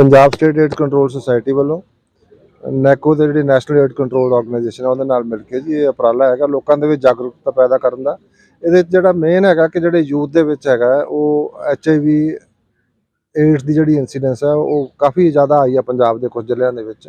Punjab state AIDS control society ਵੱਲੋਂ NACO ਦੇ ਜਿਹੜੀ ਨੈਸ਼ਨਲ ਏਡ ਕੰਟਰੋਲ ਆਰਗੇਨਾਈਜੇਸ਼ਨ ਹੈ ਉਹਦੇ ਨਾਲ ਮਿਲ ਕੇ ਜੀ ਇਹ ਉਪਰਾਲਾ ਹੈਗਾ ਲੋਕਾਂ ਦੇ ਵਿੱਚ ਜਾਗਰੂਕਤਾ ਪੈਦਾ ਕਰਨ ਦਾ। ਇਹਦੇ 'ਚ ਜਿਹੜਾ ਮੇਨ ਹੈਗਾ ਕਿ ਜਿਹੜੇ ਯੂਥ ਦੇ ਵਿੱਚ ਹੈਗਾ ਹੈ, ਉਹ ਐਚਆਈਵੀ ਏਡਸ ਦੀ ਜਿਹੜੀ ਇਨਸੀਡੈਂਸ ਹੈ ਉਹ ਕਾਫੀ ਜ਼ਿਆਦਾ ਆਈ ਹੈ ਪੰਜਾਬ ਦੇ ਕੁਝ ਜ਼ਿਲ੍ਹਿਆਂ ਦੇ ਵਿੱਚ।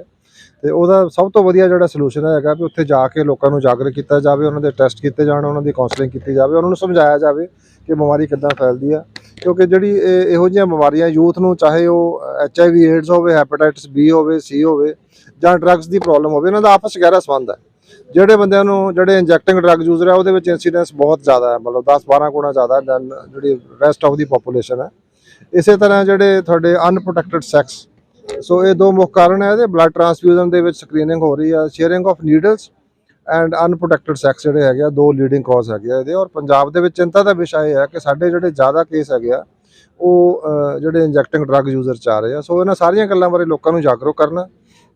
ਤੇ ਉਹਦਾ ਸਭ ਤੋਂ ਵਧੀਆ ਜਿਹੜਾ ਸੋਲੂਸ਼ਨ ਹੈਗਾ ਵੀ ਉੱਥੇ ਜਾ ਕੇ ਲੋਕਾਂ ਨੂੰ ਜਾਗਰੂਕ ਕੀਤਾ ਜਾਵੇ ਉਹਨਾਂ ਦੇ ਟੈਸਟ ਕੀਤੇ ਜਾਣ ਉਹਨਾਂ ਦੀ ਕਾਉਂਸਲਿੰਗ ਕੀਤੀ ਜਾਵੇ ਉਹਨਾਂ ਨੂੰ ਸਮਝਾਇਆ ਜਾਵੇ ਕਿ ਬਿਮਾਰੀ ਕਿੱਦਾਂ ਫੈਲਦੀ ਆ। ਕਿਉਂਕਿ ਜਿਹੜੀ ਇਹ- ਇਹੋ ਜਿਹੀਆਂ ਬਿਮਾਰੀਆਂ ਯੂਥ ਨੂੰ, ਚਾਹੇ ਉਹ ਐਚਆਈਵੀ ਏਡਸ ਹੋਵੇ ਹੈਪੇਟਾਈਟਸ ਬੀ ਹੋਵੇ ਸੀ ਹੋਵੇ ਜਾਂ ਡਰੱਗਸ ਦੀ ਪ੍ਰੋਬਲਮ ਹੋਵੇ, ਇਹਨਾਂ ਦਾ ਆਪਸ ਗਹਿਰਾ ਸੰਬੰਧ ਹੈ। ਜਿਹੜੇ ਬੰਦਿਆਂ ਨੂੰ, ਜਿਹੜੇ ਇੰਜੈਕਟਿੰਗ ਡਰੱਗ ਯੂਜ਼ਰ ਹੈ, ਉਹਦੇ ਵਿੱਚ ਇਨਸੀਡੈਂਸ ਬਹੁਤ ਜ਼ਿਆਦਾ ਹੈ, ਮਤਲਬ 10 12 ਗੁਣਾ ਜ਼ਿਆਦਾ ਦੈਨ ਜਿਹੜੀ ਰੈਸਟ ਆਫ ਦੀ ਪੋਪੂਲੇਸ਼ਨ ਹੈ। ਇਸੇ ਤਰ੍ਹਾਂ ਜਿਹੜੇ ਤੁਹਾਡੇ ਅਨਪ੍ਰੋਟੈਕਟਡ ਸੈਕਸ ਸੋ ਇਹ ਦੋ ਮੁੱਖ ਕਾਰਨ ਹੈ, ਇਹਦੇ ਬਲੱਡ ਟ੍ਰਾਂਸਫਿਊਜ਼ਨ ਦੇ ਵਿੱਚ ਸਕਰੀਨਿੰਗ ਹੋ ਰਹੀ ਹੈ sharing of needles and unprotected sex ਜਿਹੜੇ ਹੈਗੇ ਆ, ਦੋ ਲੀਡਿੰਗ ਕਾਜ਼ ਹੈਗੇ ਆ ਇਹਦੇ। ਔਰ ਪੰਜਾਬ ਦੇ ਵਿੱਚ ਚਿੰਤਾ ਦਾ ਵਿਸ਼ਾ ਇਹ ਹੈ ਕਿ ਸਾਡੇ ਜਿਹੜੇ ਜ਼ਿਆਦਾ ਕੇਸ ਹੈਗੇ ਆ, ਉਹ ਜਿਹੜੇ ਇੰਜੈਕਟਿੰਗ ਡਰੱਗ ਯੂਜ਼ਰ ਚ ਆ ਰਹੇ ਆ। ਸੋ ਇਹਨਾਂ ਸਾਰੀਆਂ ਗੱਲਾਂ ਬਾਰੇ ਲੋਕਾਂ ਨੂੰ ਜਾਗਰੂਕ ਕਰਨਾ,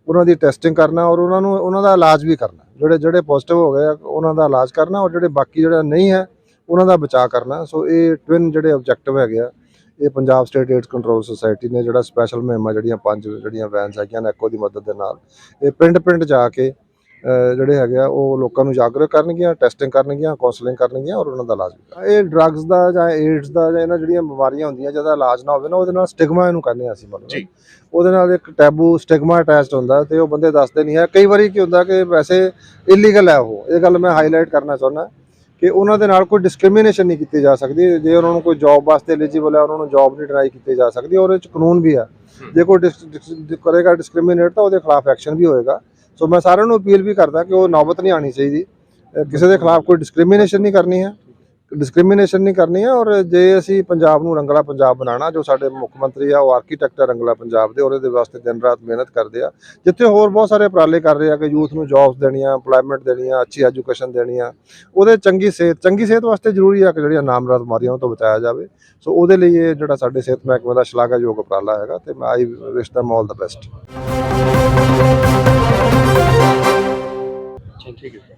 ਉਹਨਾਂ ਦੀ ਟੈਸਟਿੰਗ ਕਰਨਾ ਔਰ ਉਹਨਾਂ ਨੂੰ, ਉਹਨਾਂ ਦਾ ਇਲਾਜ ਵੀ ਕਰਨਾ। ਜਿਹੜੇ ਜਿਹੜੇ ਪੋਜ਼ਿਟਿਵ ਹੋ ਗਏ ਆ, ਉਹਨਾਂ ਦਾ ਇਲਾਜ ਕਰਨਾ ਔਰ ਜਿਹੜੇ ਬਾਕੀ ਜਿਹੜਾ ਨਹੀਂ ਹੈ, ਉਹਨਾਂ ਦਾ ਬਚਾਅ ਕਰਨਾ। ਸੋ ਇਹ ਟਵਿਨ ਜਿਹੜੇ ਆਬਜੈਕਟਿਵ ਹੈਗੇ ਆ, ਇਹ Punjab state AIDS control society ਨੇ ਜਿਹੜਾ ਸਪੈਸ਼ਲ ਮੁਹਿੰਮਾਂ ਜਿਹੜੀਆਂ ਪੰਜ ਜਿਹੜੀਆਂ ਵੈਨਸ ਹੈਗੀਆਂ ਨੇ ਨੈਕੋ ਦੀ ਮਦਦ ਦੇ ਨਾਲ, ਇਹ ਪਿੰਡ ਪਿੰਡ ਜਾ ਕੇ ਜਿਹੜੇ ਹੈਗੇ ਆ ਉਹ ਲੋਕਾਂ ਨੂੰ ਜਾਗਰੂਕ ਕਰਨਗੀਆਂ ਟੈਸਟਿੰਗ ਕਰਨਗੀਆਂ ਕਾਉਂਸਲਿੰਗ ਕਰਨਗੀਆਂ ਔਰ ਉਹਨਾਂ ਦਾ ਇਲਾਜ। ਇਹ ਡਰੱਗਸ ਦਾ ਜਾਂ ਏਡਸ ਦਾ ਜਾਂ ਇਹਨਾਂ ਜਿਹੜੀਆਂ ਬਿਮਾਰੀਆਂ ਹੁੰਦੀਆਂ ਜਿਹਦਾ ਇਲਾਜ ਨਾ ਹੋਵੇ ਨਾ ਉਹਦੇ ਨਾਲ ਸਟਿਗਮਾ ਇਹਨੂੰ ਕਹਿੰਦੇ ਆ ਅਸੀਂ ਮਤਲਬ। ਜੀ। ਉਹਦੇ ਨਾਲ ਇੱਕ ਟੈਬੂ ਸਟਿਗਮਾ ਅਟੈਚਡ ਹੁੰਦਾ ਤੇ ਉਹ ਬੰਦੇ ਦੱਸਦੇ ਨਹੀਂ ਹੈ। ਕਈ ਵਾਰੀ ਕੀ ਹੁੰਦਾ ਕਿ ਵੈਸੇ ਇਲੀਗਲ ਹੈ ਉਹ। ਇਹ ਗੱਲ ਮੈਂ ਹਾਈਲਾਈਟ ਕਰਨਾ ਚਾਹੁੰਦਾ ਕਿ ਉਹਨਾਂ ਦੇ ਨਾਲ ਕੋਈ ਡਿਸਕ੍ਰਿਮੀਨੇਸ਼ਨ ਨਹੀਂ ਕੀਤੀ ਜਾ ਸਕਦੀ। ਜੇ ਉਹਨਾਂ ਨੂੰ ਕੋਈ ਜੌਬ ਵਾਸਤੇ ਐਲੀਜੀਬਲ ਹੈ ਉਹਨਾਂ ਨੂੰ ਜੌਬ ਨਹੀਂ ਡਿਨਾਈ ਕੀਤੀ ਜਾ ਸਕਦੀ। ਔਰ ਇਹ ਚ ਕਾਨੂੰਨ ਵੀ ਹੈ। ਜੇ ਕੋਈ ਕਰੇਗਾ ਡਿਸਕ੍ਰਿਮੀਨੇਟ ਤਾਂ ਉਹਦੇ ਖਿਲਾਫ ਐਕਸ਼ਨ ਵੀ ਹੋਏਗਾ। ਸੋ ਮੈਂ ਸਾਰਿਆਂ ਨੂੰ ਅਪੀਲ ਵੀ ਕਰਦਾ ਕਿ ਉਹ ਨੌਬਤ ਨਹੀਂ ਆਣੀ ਚਾਹੀਦੀ। ਕਿਸੇ ਦੇ ਖਿਲਾਫ ਕੋਈ ਡਿਸਕ੍ਰਿਮੀਨੇਸ਼ਨ ਨਹੀਂ ਕਰਨੀ ਹੈ। ਡਿਸਕ੍ਰਿਮੀਨੇਸ਼ਨ ਨਹੀਂ ਕਰਨੀ ਹੈ ਔਰ ਜੇ ਅਸੀਂ ਪੰਜਾਬ ਨੂੰ ਰੰਗਲਾ ਪੰਜਾਬ ਬਣਾਉਣਾ, ਜੋ ਸਾਡੇ ਮੁੱਖ ਮੰਤਰੀ ਆ, ਉਹ ਆਰਕੀਟੈਕਟ ਆ ਰੰਗਲਾ ਪੰਜਾਬ ਦੇ, ਉਹਦੇ ਵਾਸਤੇ ਦਿਨ ਰਾਤ ਮਿਹਨਤ ਕਰਦੇ ਆ। ਜਿੱਥੇ ਹੋਰ ਬਹੁਤ ਸਾਰੇ ਉਪਰਾਲੇ ਕਰ ਰਹੇ ਆ ਕਿ ਯੂਥ ਨੂੰ ਜੌਬਸ ਦੇਣੀਆਂ ਏਮਪਲੋਇਮੈਂਟ ਦੇਣੀਆਂ, ਅੱਛੀ ਐਜੂਕੇਸ਼ਨ ਦੇਣੀਆਂ। ਉਹਦੇ ਚੰਗੀ ਸਿਹਤ ਚੰਗੀ ਸਿਹਤ ਵਾਸਤੇ ਜ਼ਰੂਰੀ ਆ ਕਿ ਜਿਹੜੀਆਂ ਨਾਮਰਾਦ ਬਿਮਾਰੀਆਂ ਉਹ ਤੋਂ ਬਚਾਇਆ ਜਾਵੇ। ਸੋ ਉਹਦੇ ਲਈ ਇਹ ਜਿਹੜਾ ਸਾਡੇ ਸਿਹਤ ਮਹਿਕਮੇ ਦਾ ਸ਼ਲਾਘਾਯੋਗ ਉਪਰਾਲਾ ਹੈਗਾ ਤੇ ਮੈਂ ਆਈ ਵਿਸ਼ them all the best ਠੀਕ ਹੈ